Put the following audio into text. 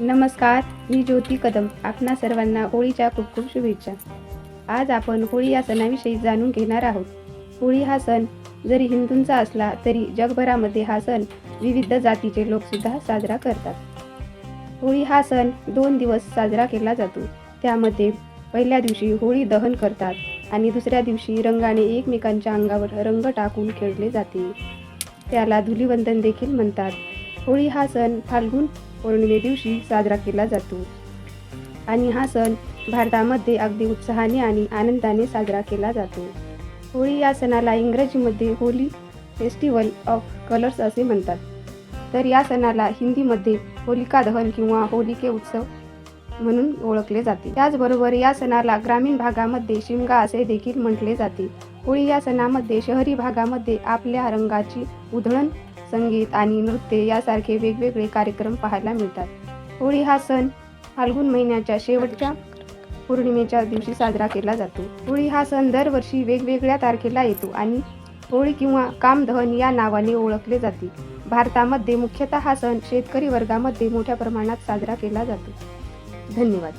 नमस्कार मी ज्योती कदम आपणा सर्वांना होळीच्या खूप खूप शुभेच्छा. आज आपण होळी या सणाविषयी जाणून घेणार आहोत. होळी हा सण जरी हिंदूंचा असला तरी जगभरामध्ये हा सण विविध जातीचे लोकसुद्धा साजरा करतात. होळी हा सण दोन दिवस साजरा केला जातो. त्यामध्ये पहिल्या दिवशी होळी दहन करतात आणि दुसऱ्या दिवशी रंगाने एकमेकांच्या अंगावर रंग टाकून खेळले जाते. त्याला धुलीवंदन देखील म्हणतात. होळी हा सण फाल्गुन पौर्णिमे दिवशी साजरा केला जातो. आणि हा सण भारतामध्ये अगदी उत्साहाने आणि आनंदाने साजरा केला जातो. होळी या सणाला इंग्रजीमध्ये होली फेस्टिवल ऑफ कलर्स असे म्हणतात. तर या सणाला हिंदीमध्ये होलिका दहन किंवा होलिके उत्सव म्हणून ओळखले जाते. त्याचबरोबर या सणाला ग्रामीण भागामध्ये शिमगा असे देखील म्हटले जाते. होळी या सणामध्ये शहरी भागामध्ये आपल्या रंगाची उधळण संगीत आणि नृत्य यासारखे वेगवेगळे कार्यक्रम पाहायला मिळतात. होळी हा सण फाल्गुन महिन्याच्या शेवटच्या पौर्णिमेच्या दिवशी साजरा केला जातो. होळी हा सण दरवर्षी वेगवेगळ्या तारखेला येतो आणि होळी किंवा कामदहन या नावाने ओळखले जाते. भारतामध्ये मुख्यतः हा सण शेतकरी वर्गामध्ये मोठ्या प्रमाणात साजरा केला जातो. धन्यवाद.